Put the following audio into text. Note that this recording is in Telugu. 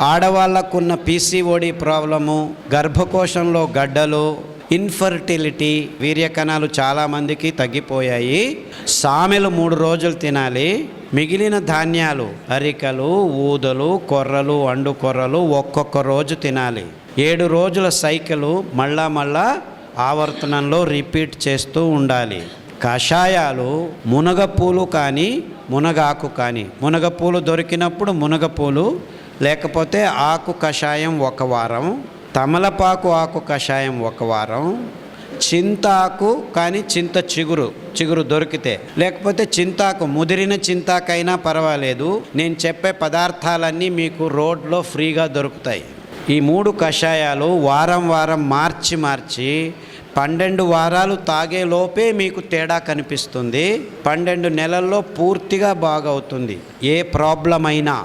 ఆడవాళ్ళకున్న పీసీఓడి ప్రాబ్లము గర్భకోశంలో గడ్డలు ఇన్ఫర్టిలిటీ వీర్యకణాలు చాలామందికి తగ్గిపోయాయి. సామెలు మూడు రోజులు తినాలి. మిగిలిన ధాన్యాలు అరికలు ఊదలు కొర్రలు అండు కొర్రలు ఒక్కొక్క రోజు తినాలి. ఏడు రోజుల సైకిల్ మళ్ళా మళ్ళా ఆవర్తనంలో రిపీట్ చేస్తూ ఉండాలి. కషాయాలు మునగపూలు కానీ మునగాకు కానీ మునగపూలు దొరికినప్పుడు మునగపూలు లేకపోతే ఆకు కషాయం ఒక వారం తమలపాకు ఆకు కషాయం ఒక వారం చింతాకు కానీ చింత చిగురు చిగురు దొరికితే. లేకపోతే చింతాకు ముదిరిన చింతాకైనా పర్వాలేదు. నేను చెప్పే పదార్థాలన్నీ మీకు రోడ్లో ఫ్రీగా దొరుకుతాయి. ఈ మూడు కషాయాలు వారం వారం మార్చి మార్చి పన్నెండు వారాలు తాగే లోపే మీకు తేడా కనిపిస్తుంది. పన్నెండు నెలల్లో పూర్తిగా బాగవుతుంది. ఏ ప్రాబ్లం అయినా